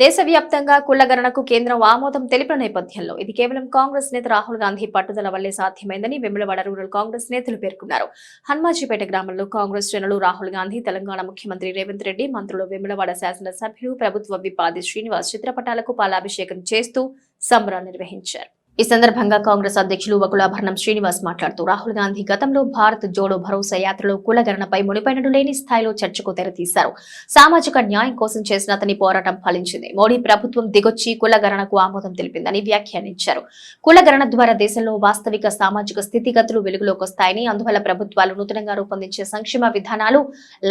దేశవ్యాప్తంగా కుళ్ళగణనకు కేంద్రం ఆమోదం తెలిపిన నేపథ్యంలో ఇది కేవలం కాంగ్రెస్ నేత రాహుల్ గాంధీ పట్టుదల వల్లే సాధ్యమైందని వెమ్లవాడ రూరల్ కాంగ్రెస్ నేతలు పేర్కొన్నారు. హన్మాజీపేట గ్రామంలో కాంగ్రెస్ శ్రేణులు రాహుల్ గాంధీ తెలంగాణ ముఖ్యమంత్రి రేవంత్ రెడ్డి మంత్రులు వెమ్లవాడ శాసనసభ్యులు ప్రభుత్వ విపాది శ్రీనివాస్ చిత్రపటాలకు పాలాభిషేకం చేస్తూ సంబరాలు నిర్వహించారు. ఈ సందర్భంగా కాంగ్రెస్ అధ్యక్షులు వకులాభరణం శ్రీనివాస్ మాట్లాడుతూ రాహుల్ గాంధీ గతంలో భారత్ జోడో భరోసా యాత్రలో కులగణనపై మునిపైనడు లేని స్థాయిలో చర్చకు తెరతీశారు. సామాజిక న్యాయం కోసం చేసిన అతని పోరాటం ఫలించింది. మోడీ ప్రభుత్వం దిగొచ్చి కులగణనకు ఆమోదం తెలిపిందని వ్యాఖ్యానించారు. కులగణన ద్వారా దేశంలో వాస్తవిక సామాజిక స్థితిగతులు వెలుగులోకి వస్తాయని అందువల్ల ప్రభుత్వాలు నూతనంగా రూపొందించే సంక్షేమ విధానాలు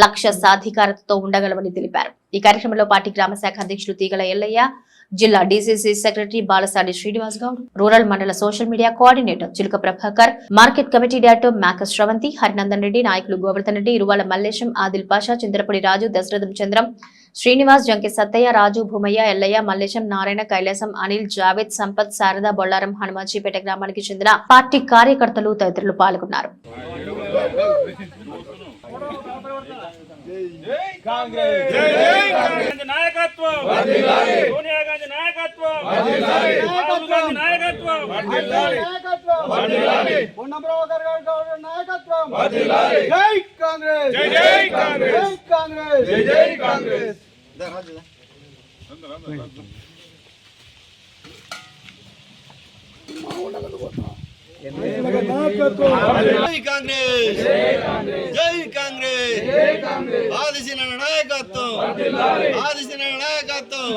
లక్ష్య సాధికారతతో ఉండగలవని తెలిపారు. ఈ కార్యక్రమంలో పార్టీ గ్రామ శాఖ అధ్యక్షులు తీగల ఎల్లయ్య జిల్లా DCC secretary Balasadi Srinivas Goud rural మండల social media coordinator Chiluka Prabhakar market committee director మేక శ్రవంతి హరినందన్ రెడ్డి నాయకులు గోవర్ధన్ రెడ్డి ఇరువాల మల్లేశం ఆదిల్ పాషా చంద్రపడి రాజు దశరథం చంద్రం శ్రీనివాస్ జంకి సత్తయ్య రాజు భూమయ్య ఎల్లయ్య మల్లేశం నారాయణ కైలాసం అనిల్ జావేద్ సంపత్ శారద బొల్లారం హనుమాజీపేట గ్రామానికి చెందిన పార్టీ కార్యకర్తలు తదితరులు పాల్గొన్నారు. గాంధీ నాయకత్వం. సోనియా గాంధీ నాయకత్వం. రాహుల్ గాంధీ నాయకత్వం. ఉన్న ప్రభాకర్ గారి నాయకత్వం. జై కాంగ్రెస్. జై జై కాంగ్రెస్. జై కాంగ్రెస్. జై జై కాంగ్రెస్ జై కాంగ్రెస్. జై కాంగ్రెస్ ఆదిశన నాయకత్వం. ఆదిశన నాయకత్వం.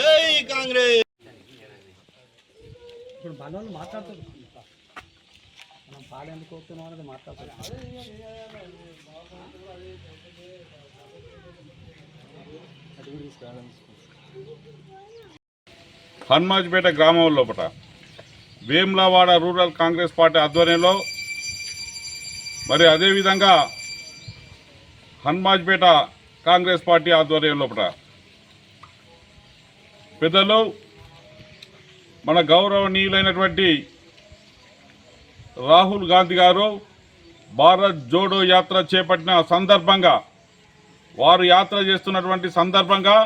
జై కాంగ్రెస్. ఇప్పుడు మనోళ్ళు మాట్లాడుతారు మనం పాడేందుకు వస్తున్నాం అనేది మాట్లాడుతారు హన్మాజ్పేట గ్రామం లోపల వేములవాడ రూరల్ కాంగ్రెస్ పార్టీ ఆధ్వర్యంలో మరి అదేవిధంగా హన్మాజ్పేట కాంగ్రెస్ పార్టీ ఆధ్వర్యం లోపల పెద్దలు మన గౌరవనీయులైనటువంటి రాహుల్ గాంధీ గారు భారత్ జోడో యాత్ర చేపట్టిన సందర్భంగా వారు యాత్ర చేస్తున్నటువంటి సందర్భంగా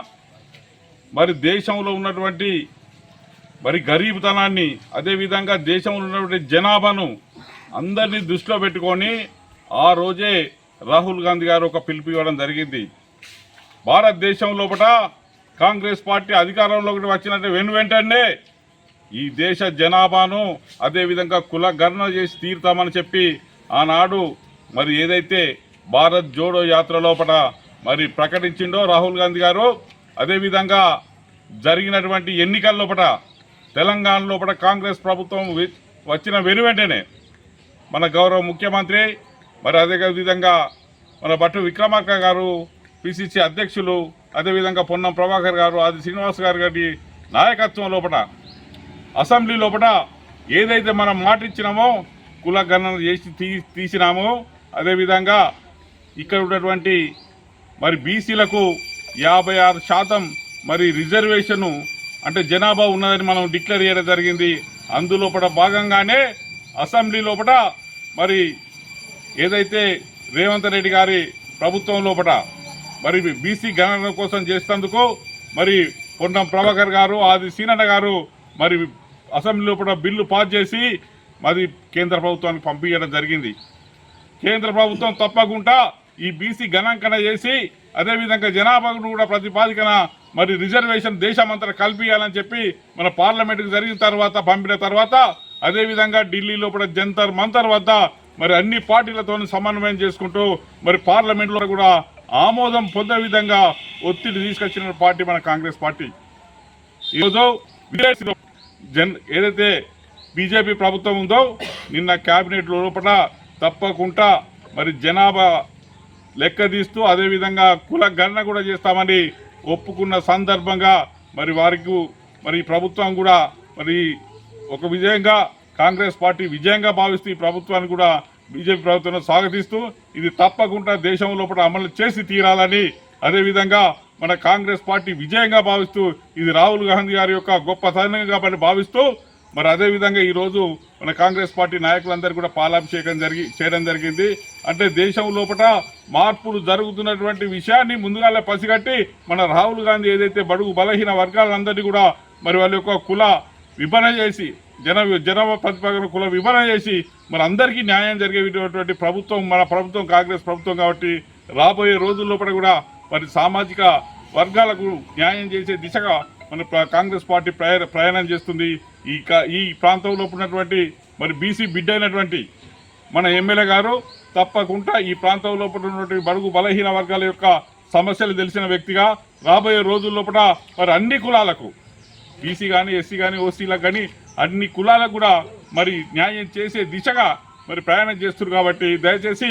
మరి దేశంలో ఉన్నటువంటి మరి గరీబుతనాన్ని అదేవిధంగా దేశంలో ఉన్నటువంటి జనాభాను అందరినీ దృష్టిలో పెట్టుకొని ఆ రోజే రాహుల్ గాంధీ గారు ఒక పిలుపు ఇవ్వడం జరిగింది. భారతదేశం లోపల కాంగ్రెస్ పార్టీ అధికారంలోకి వచ్చినట్టు వెను వెంటనే ఈ దేశ జనాభాను అదేవిధంగా కుల గణన చేసి తీరుతామని చెప్పి ఆనాడు మరి ఏదైతే భారత్ జోడో యాత్ర లోపల మరి ప్రకటించిండో రాహుల్ గాంధీ గారు అదేవిధంగా జరిగినటువంటి ఎన్నికల లోపల తెలంగాణ లోపల కాంగ్రెస్ ప్రభుత్వం వచ్చిన వెను వెంటనే మన గౌరవ ముఖ్యమంత్రి మరి అదే విధంగా మన భట్టు విక్రమార్క గారు పిసిసి అధ్యక్షులు అదేవిధంగా పొన్నం ప్రభాకర్ గారు ఆది శ్రీనివాస్ గారు గారి నాయకత్వం లోపల అసెంబ్లీ లోపల ఏదైతే మనం మాట ఇచ్చినామో కుల గణన చేసి తీ తీసినామో అదేవిధంగా ఇక్కడ ఉన్నటువంటి మరి బీసీలకు యాభై ఆరు శాతం మరి రిజర్వేషను అంటే జనాభా ఉన్నదని మనం డిక్లేర్ చేయడం జరిగింది. అందులోపల భాగంగానే అసెంబ్లీ లోపల మరి ఏదైతే రేవంత్ రెడ్డి గారి ప్రభుత్వం లోపల మరి బీసీ గణన కోసం చేసినందుకు మరి పొన్నం ప్రభాకర్ గారు ఆది సీనన్న గారు మరి అసెంబ్లీ లోపల బిల్లు పాస్ చేసి మరి కేంద్ర ప్రభుత్వానికి పంపించడం జరిగింది. కేంద్ర ప్రభుత్వం తప్పకుండా ఈ బీసీ గణాంకన చేసి అదేవిధంగా జనాభాను కూడా ప్రతిపాదికన మరి రిజర్వేషన్ దేశమంతటా కల్పించాలని చెప్పి మన పార్లమెంటుకు జరిగిన తర్వాత పంపిన తర్వాత అదేవిధంగా ఢిల్లీలో కూడా జంతర్ మంతర్ వద్ద మరి అన్ని పార్టీలతో సమన్వయం చేసుకుంటూ మరి పార్లమెంట్లో కూడా ఆమోదం పొందే విధంగా ఒత్తిడి తీసుకొచ్చిన పార్టీ మన కాంగ్రెస్ పార్టీ. ఈరోజు విదేశీలో జన్ ఏదైతే బీజేపీ ప్రభుత్వం ఉందో నిన్న క్యాబినెట్ లోపల తప్పకుండా మరి జనాభా లెక్క తీస్తూ అదేవిధంగా కుల గణన కూడా చేస్తామని ఒప్పుకున్న సందర్భంగా మరి వారికి మరి ప్రభుత్వం కూడా మరి ఒక విజయంగా కాంగ్రెస్ పార్టీ విజయంగా భావిస్తూ ఈ ప్రభుత్వాన్ని కూడా బీజేపీ ప్రభుత్వం స్వాగతిస్తూ ఇది తప్పకుండా దేశం లోపల అమలు చేసి తీరాలని అదేవిధంగా మన కాంగ్రెస్ పార్టీ విజయంగా భావిస్తూ ఇది రాహుల్ గాంధీ గారి యొక్క గొప్ప సైన్యంగా భావిస్తూ మరి అదేవిధంగా ఈరోజు మన కాంగ్రెస్ పార్టీ నాయకులందరూ కూడా పాలాభిషేకం జరిగి చేయడం జరిగింది. అంటే దేశం లోపల మార్పులు జరుగుతున్నటువంటి విషయాన్ని ముందుగానే పసిగట్టి మన రాహుల్ గాంధీ ఏదైతే బడుగు బలహీన వర్గాలందరినీ కూడా మరి వాళ్ళ యొక్క కుల విభజన చేసి జన జన ప్రతిపక్ష కుల విభజన చేసి మరి అందరికీ న్యాయం జరిగేటువంటి ప్రభుత్వం మన ప్రభుత్వం కాంగ్రెస్ ప్రభుత్వం కాబట్టి రాబోయే రోజుల లోపల కూడా మరి సామాజిక వర్గాలకు న్యాయం చేసే దిశగా మన కాంగ్రెస్ పార్టీ ప్రయాణ ప్రయాణం చేస్తుంది. ఈ క- ఈ ప్రాంతంలో ఉన్నటువంటి మరి బీసీ బిడ్డ అయినటువంటి మన ఎమ్మెల్యే గారు తప్పకుండా ఈ ప్రాంతంలో ఉన్నటువంటి బడుగు బలహీన వర్గాల యొక్క సమస్యలు తెలిసిన వ్యక్తిగా రాబోయే రోజుల మరి అన్ని కులాలకు బీసీ కానీ ఎస్సీ కానీ ఓసీలకు కానీ అన్ని కులాలకు కూడా మరి న్యాయం చేసే దిశగా మరి ప్రయాణం చేస్తున్నారు కాబట్టి దయచేసి